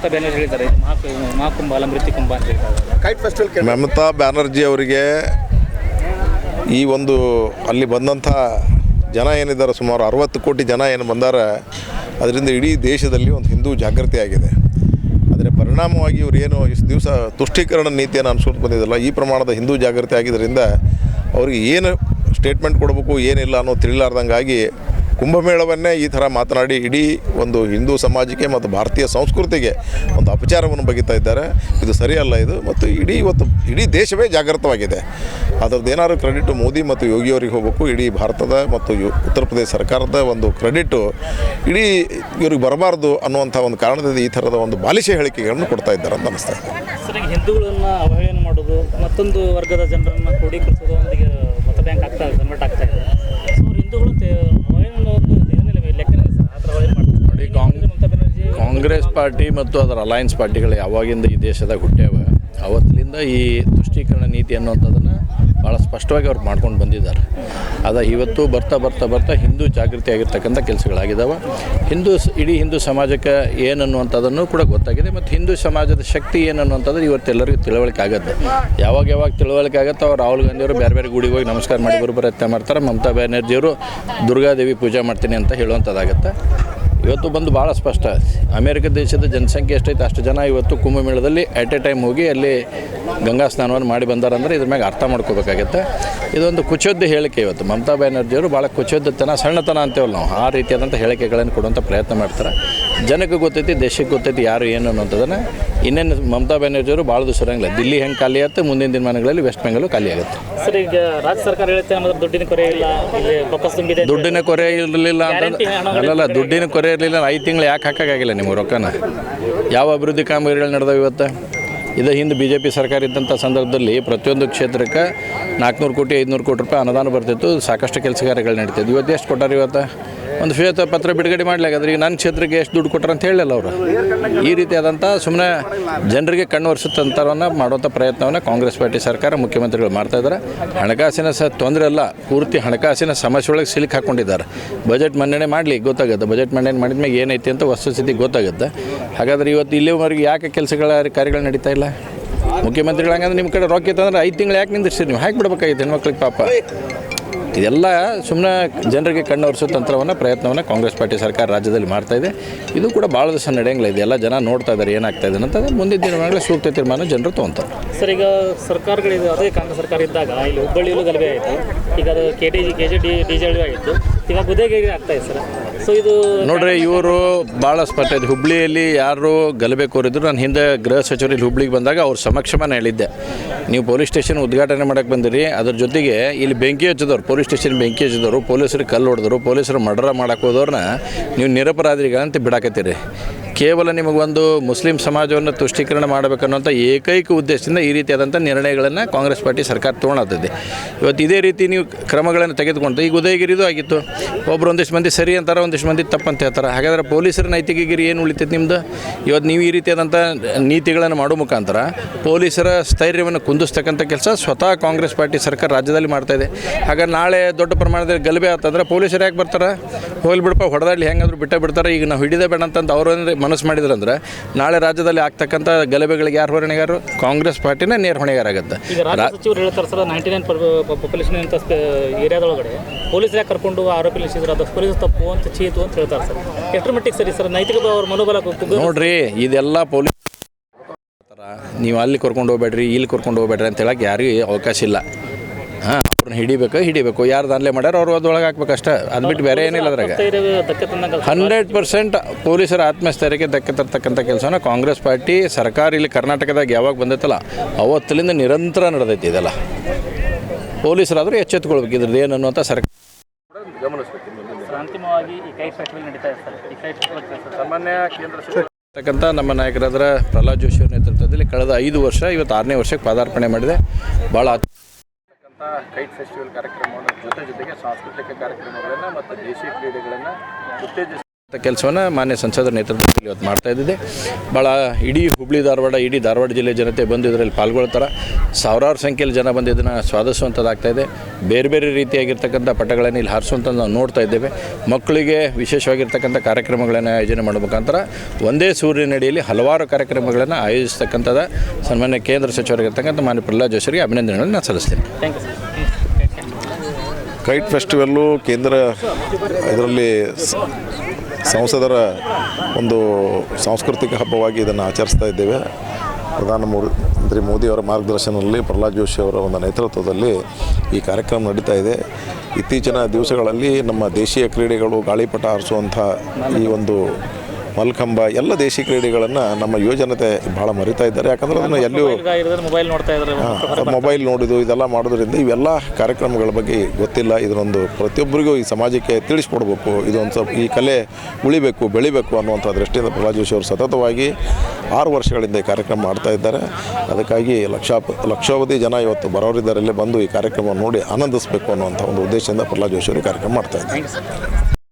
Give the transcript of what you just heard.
ಮಮತಾ ಬ್ಯಾನರ್ಜಿ ಹೇಳಿದ್ದಾರೆ. ಇದು ಮಹಾ ಮಹಾಕುಂಭ ಅಲ್ಲ ಕುಂಭ ಅಂತ ಹೇಳ್ತಾರೆ ಕೈಟ್ ಫೆಸ್ಟಿವಲ್ ಮಮತಾ ಬ್ಯಾನರ್ಜಿ ಅವರಿಗೆ ಈ ಒಂದು ಅಲ್ಲಿ ಬಂದಂಥ ಜನ ಏನಿದ್ದಾರೆ ಸುಮಾರು ಅರವತ್ತು ಕೋಟಿ ಜನ ಏನು ಬಂದಾರೆ ಅದರಿಂದ ಇಡೀ ದೇಶದಲ್ಲಿ ಒಂದು ಹಿಂದೂ ಜಾಗೃತಿ ಆಗಿದೆ. ಅದರ ಪರಿಣಾಮವಾಗಿ ಇವರು ಏನು ಇಷ್ಟು ದಿವಸ ತುಷ್ಟೀಕರಣ ನೀತಿಯನ್ನು ಅನ್ಸ್ಕೊಂಡು ಬಂದಿದ್ದಲ್ಲ ಈ ಪ್ರಮಾಣದ ಹಿಂದೂ ಜಾಗೃತಿ ಆಗಿದ್ದರಿಂದ ಅವ್ರಿಗೆ ಏನು ಸ್ಟೇಟ್ಮೆಂಟ್ ಕೊಡಬೇಕು ಏನಿಲ್ಲ ಅನ್ನೋ ತಿಳಿಲಾರ್ದಂಗಾಗಿ ಕುಂಭಮೇಳವನ್ನೇ ಈ ಥರ ಮಾತನಾಡಿ ಇಡೀ ಒಂದು ಹಿಂದೂ ಸಮಾಜಕ್ಕೆ ಮತ್ತು ಭಾರತೀಯ ಸಂಸ್ಕೃತಿಗೆ ಒಂದು ಅಪಚಾರವನ್ನು ಬಗಿತಾ ಇದ್ದಾರೆ. ಇದು ಸರಿಯಲ್ಲ ಇದು ಮತ್ತು ಇಡೀ ಇವತ್ತು ಇಡೀ ದೇಶವೇ ಜಾಗೃತವಾಗಿದೆ. ಅದರದ್ದು ಏನಾದ್ರು ಕ್ರೆಡಿಟು ಮೋದಿ ಮತ್ತು ಯೋಗಿಯವರಿಗೆ ಹೋಗಬೇಕು, ಇಡೀ ಭಾರತದ ಮತ್ತು ಉತ್ತರ ಪ್ರದೇಶ ಸರ್ಕಾರದ ಒಂದು ಕ್ರೆಡಿಟು ಇಡೀ ಇವ್ರಿಗೆ ಬರಬಾರ್ದು ಅನ್ನುವಂಥ ಒಂದು ಕಾರಣದಿಂದ ಈ ಥರದ ಒಂದು ಬಾಲಿಶ ಹೇಳಿಕೆಗಳನ್ನು ಕೊಡ್ತಾ ಇದ್ದಾರೆ ಅಂತ ಅನಿಸ್ತಾ ಇದೆ. ಹಿಂದೂಗಳನ್ನು ಅವಹೇಳನ ಮಾಡೋದು ಮತ್ತೊಂದು ವರ್ಗದ ಜನರನ್ನ ಕ್ರೋಢೀಕರಿಸೋದು ಮತ ಬ್ಯಾಂಕ್ ಆಗ್ತಾ ಇದೆ ಕನ್ವರ್ಟ್ ಆಗ್ತಾ ಇದೆ. ಹಿಂದೂಗಳು ತೆ- ಅವಹೇಳನ ಒಂದು ಏನಿಲ್ಲ ಲೆಕ್ಕನೇ ಸರ್ ಆ ಥರ ಅವಹೇಳನ ಮಾಡ್ತಾರೆ ನೋಡಿ, ಕಾಂಗ್- ಮಮತಾ ಬ್ಯಾನರ್ಜಿ ಕಾಂಗ್ರೆಸ್ ಪಾರ್ಟಿ ಮತ್ತು ಅದರ ಅಲಯನ್ಸ್ ಪಾರ್ಟಿಗಳು ಯಾವಾಗಿಂದ ಈ ದೇಶದಾಗ ಹುಟ್ಟ್ಯಾವ ಅವತ್ತಿನಿಂದ ಈ ತುಷ್ಟೀಕರಣ ನೀತಿ ಅನ್ನುವಂಥದ್ದನ್ನು ಭಾಳ ಸ್ಪಷ್ಟವಾಗಿ ಅವ್ರು ಮಾಡ್ಕೊಂಡು ಬಂದಿದ್ದಾರೆ. ಅದ ಇವತ್ತು ಬರ್ತಾ ಬರ್ತಾ ಬರ್ತಾ ಹಿಂದೂ ಜಾಗೃತಿ ಆಗಿರ್ತಕ್ಕಂಥ ಕೆಲಸಗಳಾಗಿದ್ದಾವೆ ಹಿಂದೂ ಇಡೀ ಹಿಂದೂ ಸಮಾಜಕ್ಕೆ ಏನನ್ನುವಂಥದ್ದನ್ನು ಕೂಡ ಗೊತ್ತಾಗಿದೆ ಮತ್ತು ಹಿಂದೂ ಸಮಾಜದ ಶಕ್ತಿ ಏನನ್ನುವಂಥದ್ದು ಇವತ್ತು ಇವತ್ತೆಲ್ಲರಿಗೂ ತಿಳುವಳಿಕೆ ಆಗುತ್ತೆ. ಯಾವಾಗ ಯಾವಾಗ ತಿಳುವಳಿಕೆ ಆಗುತ್ತೆ ಅವ್ರು ರಾಹುಲ್ ಗಾಂಧಿಯವರು ಬೇರೆ ಬೇರೆ ಗುಡಿಗೆ ಹೋಗಿ ನಮಸ್ಕಾರ ಮಾಡಿ ಬರೋ ಪ್ರಯತ್ನ ಮಾಡ್ತಾರೆ, ಮಮತಾ ಬ್ಯಾನರ್ಜಿಯವರು ದುರ್ಗಾದೇವಿ ಪೂಜೆ ಮಾಡ್ತೀನಿ ಅಂತ ಹೇಳುವಂಥದ್ದಾಗತ್ತೆ. ಇವತ್ತು ಬಂದು ಭಾಳ ಸ್ಪಷ್ಟ. ಅಮೇರಿಕ ದೇಶದ ಜನಸಂಖ್ಯೆ ಎಷ್ಟೈತೆ, ಅಷ್ಟು ಜನ ಇವತ್ತು ಕುಂಭಮೇಳದಲ್ಲಿ ಅಟ್ ಎ ಟೈಮ್ ಹೋಗಿ ಅಲ್ಲಿ ಗಂಗಾ ಸ್ನಾನವನ್ನು ಮಾಡಿ ಬಂದಾರಂದ್ರೆ ಇದ್ರ ಮ್ಯಾಗೆ ಅರ್ಥ ಮಾಡ್ಕೋಬೇಕಾಗತ್ತೆ. ಇದೊಂದು ಕುಚೋದ್ಯ ಹೇಳಿಕೆ ಇವತ್ತು. ಮಮತಾ ಬ್ಯಾನರ್ಜಿಯವರು ಭಾಳ ಕುಚೋದ್ಯತನ ಸಣ್ಣತನ ಅಂತೇವಲ್ಲ ನಾವು. ಆ ರೀತಿಯಾದಂಥ ಹೇಳಿಕೆಗಳನ್ನು ಕೊಡುವಂಥ ಪ್ರಯತ್ನ ಮಾಡ್ತಾರೆ. ಜನಕ್ಕೆ ಗೊತ್ತೈತಿ ದೇಶಕ್ಕೆ ಗೊತ್ತೈತಿ ಯಾರು ಏನು ಅನ್ನೋಂಥದ್ದನ್ನು ಇನ್ನೇನು ಮಮತಾ ಬ್ಯಾನರ್ಜಿಯವರು ಭಾಳ ದಿವಸ ಇರಂಗಿಲ್ಲ ದಿಲ್ಲಿ ಹೆಂಗೆ ಖಾಲಿ ಆಗುತ್ತೆ ಮುಂದಿನ ದಿನಮಾನಗಳಲ್ಲಿ ವೆಸ್ಟ್ ಬೆಂಗಾಲು ಖಾಲಿ ಆಗುತ್ತೆ. ಸರ್ ಈಗ ರಾಜ್ಯ ಸರ್ಕಾರ ಹೇಳುತ್ತೆ ದುಡ್ಡಿನ ಕೊರೆ ಇಲ್ಲ ದುಡ್ಡಿನ ಕೊರೆ ಇರಲಿಲ್ಲ ಅಲ್ಲಲ್ಲ ದುಡ್ಡಿನ ಕೊರೆ ಇರಲಿಲ್ಲ ಐದು ತಿಂಗಳು ಯಾಕೆ ಹಾಕೋಕ್ಕಾಗಿಲ್ಲ ನಿಮ್ಗೆ ರೊಕ್ಕನ? ಯಾವ ಅಭಿವೃದ್ಧಿ ಕಾಮಗಾರಿಗಳು ನಡೆದವು ಇವತ್ತು? ಇದು ಹಿಂದೆ ಬಿ ಜೆ ಪಿ ಸರ್ಕಾರ ಇದ್ದಂಥ ಸಂದರ್ಭದಲ್ಲಿ ಪ್ರತಿಯೊಂದು ಕ್ಷೇತ್ರಕ್ಕೆ ನಾಲ್ಕುನೂರು ಕೋಟಿ, ಐದುನೂರು ಕೋಟಿ ರೂಪಾಯಿ ಅನುದಾನ ಬರ್ತಿತ್ತು. ಸಾಕಷ್ಟು ಕೆಲಸ ಕಾರ್ಯಗಳು ಇವತ್ತು ಎಷ್ಟು ಕೊಟ್ಟಾರೆ ಇವತ್ತು? ಒಂದು ಶ್ವೇತ ಪತ್ರ ಬಿಡುಗಡೆ ಮಾಡ್ಲಾಗದ್ರಿ ಈಗ ನನ್ನ ಕ್ಷೇತ್ರಕ್ಕೆ ಎಷ್ಟು ದುಡ್ಡು ಕೊಟ್ಟಾರ ಅಂತ ಹೇಳಿಲ್ಲ ಅವರು. ಈ ರೀತಿಯಾದಂಥ ಸುಮ್ಮನೆ ಜನರಿಗೆ ಕಣ್ಣು ಒರೆಸುತ್ತಂಥವನ್ನ ಮಾಡುವಂಥ ಪ್ರಯತ್ನವನ್ನು ಕಾಂಗ್ರೆಸ್ ಪಾರ್ಟಿ ಸರ್ಕಾರ ಮುಖ್ಯಮಂತ್ರಿಗಳು ಮಾಡ್ತಾ ಇದ್ದಾರೆ ಹಣಕಾಸಿನ ಸಹ ತೊಂದರೆ ಅಲ್ಲ, ಪೂರ್ತಿ ಹಣಕಾಸಿನ ಸಮಸ್ಯೆ ಒಳಗೆ ಸಿಲುಕಿ ಹಾಕ್ಕೊಂಡಿದ್ದಾರೆ ಬಜೆಟ್ ಮನ್ನಣೆ ಮಾಡಲಿ ಗೊತ್ತಾಗುತ್ತೆ. ಬಜೆಟ್ ಮನ್ನಣೆ ಮಾಡಿದ ಮೇಲೆ ಏನೈತಿ ಅಂತ ವಸ್ತುಸ್ಥಿತಿ ಗೊತ್ತಾಗುತ್ತೆ. ಹಾಗಾದ್ರೆ ಇವತ್ತು ಇಲ್ಲಿವರೆಗೆ ಯಾಕೆ ಕೆಲಸಗಳ ಕಾರ್ಯಗಳು ನಡೀತಾ ಮುಖ್ಯಮಂತ್ರಿಗಳು? ಹಂಗಂದ್ರೆ ನಿಮ್ಮ ಕಡೆ ರೊಕ್ಕ ಇತ್ತಂದ್ರೆ ಐದು ತಿಂಗಳು ಯಾಕೆ ನಿಂದಿರ್ಸಿರಿ ನೀವು? ಹಾಕಿ ಬಿಡ್ಬೇಕಾಗಿತ್ತು ಹೆಣ್ಮಕ್ಳಿಗೆ ಪಾಪ. ಇದೆಲ್ಲ ಸುಮ್ಮನೆ ಜನರಿಗೆ ಕಣ್ಣು ಒರೆಸೋ ತಂತ್ರವನ್ನು, ಪ್ರಯತ್ನವನ್ನು ಕಾಂಗ್ರೆಸ್ ಪಾರ್ಟಿ ಸರ್ಕಾರ ರಾಜ್ಯದಲ್ಲಿ ಮಾಡ್ತಾ ಇದೆ. ಇದು ಕೂಡ ಭಾಳ ದಿವಸ ನಡೆಯಂಗಿಲ್ಲ ಇದೆಲ್ಲ ಜನ ನೋಡ್ತಾ ಇದ್ದಾರೆ ಏನಾಗ್ತಾ ಇದೆ ಅಂತ ಮುಂದಿನ ದಿನಗಳಲ್ಲಿ ಸೂಕ್ತ ತೀರ್ಮಾನ ಜನರು ತೊಗೊಂತಾರೆ. ಸರ್, ಈಗ ಸರ್ಕಾರಗಳಿದೆ, ಅದೇ ಕಾಂಗ್ರೆಸ್ ಸರ್ಕಾರ ಇದ್ದಾಗ, ಇಲ್ಲಿ ಹುಬ್ಬಳ್ಳಿಯಲ್ಲೂ ಗಲಭೆ ಆಯಿತು. ಈಗ ಅದು K T G K G D D J ಆಗಿತ್ತು. ನೋಡ್ರಿ, ಇವರು ಭಾಳ ಸ್ಪಷ್ಟ ಇದೆ. ಹುಬ್ಳಿಯಲ್ಲಿ ಯಾರು ಗಲಭೆ ಕೋರಿದ್ರು, ನಾನು ಹಿಂದೆ ಗೃಹ ಸಚಿವರು ಇಲ್ಲಿ ಹುಬ್ಳಿಗೆ ಬಂದಾಗ ಅವ್ರ ಸಮಕ್ಷಮನ ಹೇಳಿದ್ದೆ. ನೀವು ಪೊಲೀಸ್ ಸ್ಟೇಷನ್ ಉದ್ಘಾಟನೆ ಮಾಡಕ್ಕೆ ಬಂದಿರಿ, ಅದ್ರ ಜೊತೆಗೆ ಇಲ್ಲಿ ಬೆಂಕಿ ಹಚ್ಚಿದವ್ರು, ಪೊಲೀಸ್ ಸ್ಟೇಷನ್ ಬೆಂಕಿ ಹಚ್ಚಿದವರು, ಪೊಲೀಸರು ಕಲ್ಲು ಹೊಡೆದ್ರು ಪೊಲೀಸರು ಮರ್ಡರ್ ಮಾಡಕ್ಕೆ ಹೋದವ್ರನ್ನ ನೀವು ನಿರಪರಾಧಿಗಳಂತ ಬಿಡಾಕತ್ತೀರಿ. ಕೇವಲ ನಿಮಗೊಂದು ಮುಸ್ಲಿಂ ಸಮಾಜವನ್ನು ತುಷ್ಟೀಕರಣ ಮಾಡಬೇಕನ್ನುವಂಥ ಏಕೈಕ ಉದ್ದೇಶದಿಂದ ಈ ರೀತಿಯಾದಂಥ ನಿರ್ಣಯಗಳನ್ನು ಕಾಂಗ್ರೆಸ್ ಪಾರ್ಟಿ ಸರ್ಕಾರ ತೊಗೊಳತ್ತದೆ ಇವತ್ತು ಇದೇ ರೀತಿ ನೀವು ಕ್ರಮಗಳನ್ನು ತೆಗೆದುಕೊಂಡು ಈಗ ಉದಯಗಿರಿದು ಆಗಿತ್ತು. ಒಬ್ಬರು ಒಂದಿಷ್ಟು ಮಂದಿ ಸರಿ ಅಂತಾರೆ, ಒಂದಿಷ್ಟು ಮಂದಿ ತಪ್ಪಂತ ಹೇಳ್ತಾರೆ. ಹಾಗಾದ್ರೆ ಪೊಲೀಸರ ನೈತಿಕಗಿರಿ ಏನು ಉಳಿತೈತೆ ನಿಮ್ಮದು ಇವತ್ತು ನೀವು ಈ ರೀತಿಯಾದಂಥ ನೀತಿಗಳನ್ನು ಮಾಡೋ ಮುಖಾಂತರ ಪೊಲೀಸರ ಸ್ಥೈರ್ಯವನ್ನು ಕುಂದಿಸ್ತಕ್ಕಂಥ ಕೆಲಸ ಸ್ವತಃ ಕಾಂಗ್ರೆಸ್ ಪಾರ್ಟಿ ಸರ್ಕಾರ ರಾಜ್ಯದಲ್ಲಿ ಮಾಡ್ತಾ ಇದೆ. ಹಾಗಾದ್ರೆ ನಾಳೆ ದೊಡ್ಡ ಪ್ರಮಾಣದಲ್ಲಿ ಗಲಭೆ ಆತಂದ್ರೆ ಪೊಲೀಸರು ಯಾಕೆ ಬರ್ತಾರೆ? ಹೋಗ್ಲಿ ಬಿಡಪ್ಪ, ಹೊಡೆದಾಡ್ಲಿ, ಹೆಂಗಾದ್ರು ಬಿಟ್ಟೇ ಬಿಡ್ತಾರೆ. ಈಗ ನಾವು ಹಿಡಿದೇ ಬೇಡ ಅಂತಂದು ಅವರು ಮನಸ್ಸು ಮಾಡಿದ್ರಂದ್ರೆ ನಾಳೆ ರಾಜ್ಯದಲ್ಲಿ ಆಗ್ತಕ್ಕಂಥ ಗಲಭೆಗಳಿಗೆ ಯಾರು ಹೊಣೆಗಾರರು? ಕಾಂಗ್ರೆಸ್ ಪಾರ್ಟಿನೇ ನೇರ ಹೊಣೆಗಾರಾಗುತ್ತೆ. ಈಗ ರಾಜ್ಯ ಸಚಿವರು ಹೇಳ್ತಾರೆ ಸರ್ ನೈಂಟಿ ನೈನ್ ಪಾಪ್ಯುಲೇಷನ್ ಅಂತ ಏರಿಯಾದೊಳಗಡೆ ಪೊಲೀಸ್ ಯಾಕೆ ಕರ್ಕೊಂಡು ಆರೋಪಿ ನಿಲ್ಲಿಸಿದ್ರು ಅದು ಪೊಲೀಸ್ ತಪ್ಪು ಅಂತ ಚೀತು ಅಂತ ಹೇಳ್ತಾರೆ ಸರ್. ಎಷ್ಟರ ಮಟ್ಟಿಗೆ ಸರಿ ಸರ್? ನೈತಿಕ ಅವ್ರ ಮನೋಬಲ ನೋಡ್ರಿ ಇದೆಲ್ಲ ಪೊಲೀಸ್ ನೀವು ಅಲ್ಲಿ ಕರ್ಕೊಂಡು ಹೋಗ್ಬೇಡ್ರಿ ಇಲ್ಲಿ ಕರ್ಕೊಂಡು ಹೋಗ್ಬೇಡ್ರಿ ಅಂತ ಹೇಳಕ್ಕೆ ಯಾರಿಗೂ ಅವಕಾಶ ಇಲ್ಲ. ಹಾಂ ಅವ್ರನ್ನ ಹಿಡಿಬೇಕು ಹಿಡಿಬೇಕು. ಯಾರು ದಾನ್ಲೆ ಮಾಡ್ಯಾರ ಅವ್ರು ಅದ್ರೊಳಗೆ ಹಾಕ್ಬೇಕಷ್ಟೇ. ಅದು ಬಿಟ್ಟು ಬೇರೆ ಏನಿಲ್ಲ ಅದ್ರಾಗ. ಹಂಡ್ರೆಡ್ ಪರ್ಸೆಂಟ್ ಪೊಲೀಸರ ಆತ್ಮಸ್ಥೈರ್ಯಕ್ಕೆ ದಕ್ಕೆ ತರ್ತಕ್ಕಂಥ ಕೆಲಸನ ಕಾಂಗ್ರೆಸ್ ಪಾರ್ಟಿ ಸರ್ಕಾರ ಇಲ್ಲಿ ಕರ್ನಾಟಕದಾಗ ಯಾವಾಗ ಬಂದೈತಲ್ಲ ಅವತ್ತಲಿಂದ ನಿರಂತರ ನಡೆದೈತಿ ಇದೆಲ್ಲ. ಪೊಲೀಸರಾದರೂ ಎಚ್ಚೆತ್ಕೊಳ್ಬೇಕು ಇದ್ರದ್ದು ಏನು ಅನ್ನುವಂಥ ಸರ್ಕಾರ. ಸಾಮಾನ್ಯ ಕೇಂದ್ರ ತಕ್ಕಂಥ ನಮ್ಮ ನಾಯಕರಾದ್ರ ಪ್ರಹ್ಲಾದ್ ಜೋಶಿ ಅವರ ನೇತೃತ್ವದಲ್ಲಿ ಕಳೆದ ಐದು ವರ್ಷ ಇವತ್ತು ಆರನೇ ವರ್ಷಕ್ಕೆ ಪಾದಾರ್ಪಣೆ ಮಾಡಿದೆ. ಭಾಳ ಕೈಟ್ ಫೆಸ್ಟಿವಲ್ ಕಾರ್ಯಕ್ರಮವನ್ನು ಜೊತೆ ಜೊತೆಗೆ ಸಾಂಸ್ಕೃತಿಕ ಕಾರ್ಯಕ್ರಮಗಳನ್ನು ಮತ್ತು ದೇಶೀಯ ಕ್ರೀಡೆಗಳನ್ನು ಉತ್ತೇಜಿಸ ಕೆಲಸವನ್ನು ಮಾನ್ಯ ಸಂಸದರ ನೇತೃತ್ವದಲ್ಲಿ ಇವತ್ತು ಮಾಡ್ತಾ ಇದ್ದಿದೆ ಭಾಳ ಇಡೀ ಹುಬ್ಳಿ ಧಾರವಾಡ ಇಡೀ ಧಾರವಾಡ ಜಿಲ್ಲೆ ಜನತೆ ಬಂದು ಇದರಲ್ಲಿ ಪಾಲ್ಗೊಳ್ತಾರೆ. ಸಾವಿರಾರು ಸಂಖ್ಯೆಯಲ್ಲಿ ಜನ ಬಂದು ಇದನ್ನು ಸ್ವಾದಿಸುವಂಥದ್ದಾಗ್ತಾ ಇದೆ. ಬೇರೆ ಬೇರೆ ರೀತಿಯಾಗಿರ್ತಕ್ಕಂಥ ಪಟಗಳನ್ನು ಇಲ್ಲಿ ಹಾರಿಸುವಂಥದ್ದು ನಾವು ನೋಡ್ತಾ ಇದ್ದೇವೆ. ಮಕ್ಕಳಿಗೆ ವಿಶೇಷವಾಗಿರ್ತಕ್ಕಂಥ ಕಾರ್ಯಕ್ರಮಗಳನ್ನು ಆಯೋಜನೆ ಮಾಡುವ ಮುಖಾಂತರ ಒಂದೇ ಸೂರ್ಯನಡಿಯಲ್ಲಿ ಹಲವಾರು ಕಾರ್ಯಕ್ರಮಗಳನ್ನು ಆಯೋಜಿಸ್ತಕ್ಕಂಥದ್ದು ಸನ್ಮಾನ್ಯ ಕೇಂದ್ರ ಸಚಿವರಾಗಿರ್ತಕ್ಕಂಥ ಮಾನ್ಯ ಪ್ರಹ್ಲಾದ್ ಜೋಶಿಗೆ ಅಭಿನಂದನೆಗಳನ್ನು ನಾನು ಸಲ್ಲಿಸ್ತೇನೆ. Thank you sir kite festival ಕೇಂದ್ರ ಇದರಲ್ಲಿ ಸ- ಸಂಸದರ ಒಂದು ಸಾಂಸ್ಕೃತಿಕ ಹಬ್ಬವಾಗಿ ಇದನ್ನು ಆಚರಿಸ್ತಾ ಇದ್ದೇವೆ. ಪ್ರಧಾನಮಂತ್ರಿ ಮೋದಿಯವರ ಮಾರ್ಗದರ್ಶನದಲ್ಲಿ ಪ್ರಹ್ಲಾದ್ ಜೋಶಿ ಅವರ ಒಂದು ನೇತೃತ್ವದಲ್ಲಿ ಈ ಕಾರ್ಯಕ್ರಮ ನಡೀತಾ ಇದೆ. ಇತ್ತೀಚಿನ ದಿವಸಗಳಲ್ಲಿ ನಮ್ಮ ದೇಶೀಯ ಕ್ರೀಡೆಗಳು ಗಾಳಿಪಟ ಹಾರಿಸುವಂಥ ಈ ಒಂದು ಮಲ್ಕಂಬ ಎಲ್ಲ ದೇಶಿ ಕ್ರೀಡೆಗಳನ್ನು ನಮ್ಮ ಯುವಜನತೆ ಭಾಳ ಮರಿತಾ ಇದ್ದಾರೆ. ಯಾಕಂದ್ರೆ ಅದನ್ನು ಎಲ್ಲೂ ಮೊಬೈಲ್ ನೋಡ್ತಾ ಇದ್ದಾರೆ ಮೊಬೈಲ್ ನೋಡೋದು ಇದೆಲ್ಲ ಮಾಡೋದ್ರಿಂದ ಇವೆಲ್ಲ ಕಾರ್ಯಕ್ರಮಗಳ ಬಗ್ಗೆ ಗೊತ್ತಿಲ್ಲ. ಇದರೊಂದು ಪ್ರತಿಯೊಬ್ಬರಿಗೂ ಈ ಸಮಾಜಕ್ಕೆ ತಿಳಿಸ್ಕೊಡ್ಬೇಕು. ಇದೊಂದು ಸ್ವಲ್ಪ ಈ ಕಲೆ ಉಳಿಬೇಕು ಬೆಳಿಬೇಕು ಅನ್ನುವಂಥ ದೃಷ್ಟಿಯಿಂದ ಪ್ರಹ್ಲಾದ್ ಜೋಶಿ ಅವರು ಸತತವಾಗಿ ಆರು ವರ್ಷಗಳಿಂದ ಈ ಕಾರ್ಯಕ್ರಮ ಮಾಡ್ತಾ ಇದ್ದಾರೆ. ಅದಕ್ಕಾಗಿ ಲಕ್ಷ ಲಕ್ಷಾವಧಿ ಜನ ಇವತ್ತು ಬರೋರಿದ್ದಾರೆ. ಬಂದು ಈ ಕಾರ್ಯಕ್ರಮ ನೋಡಿ ಆನಂದಿಸಬೇಕು ಅನ್ನುವಂಥ ಒಂದು ಉದ್ದೇಶದಿಂದ ಪ್ರಹ್ಲಾದ್ ಜೋಶಿ ಅವರು ಕಾರ್ಯಕ್ರಮ ಮಾಡ್ತಾ ಇದ್ದಾರೆ.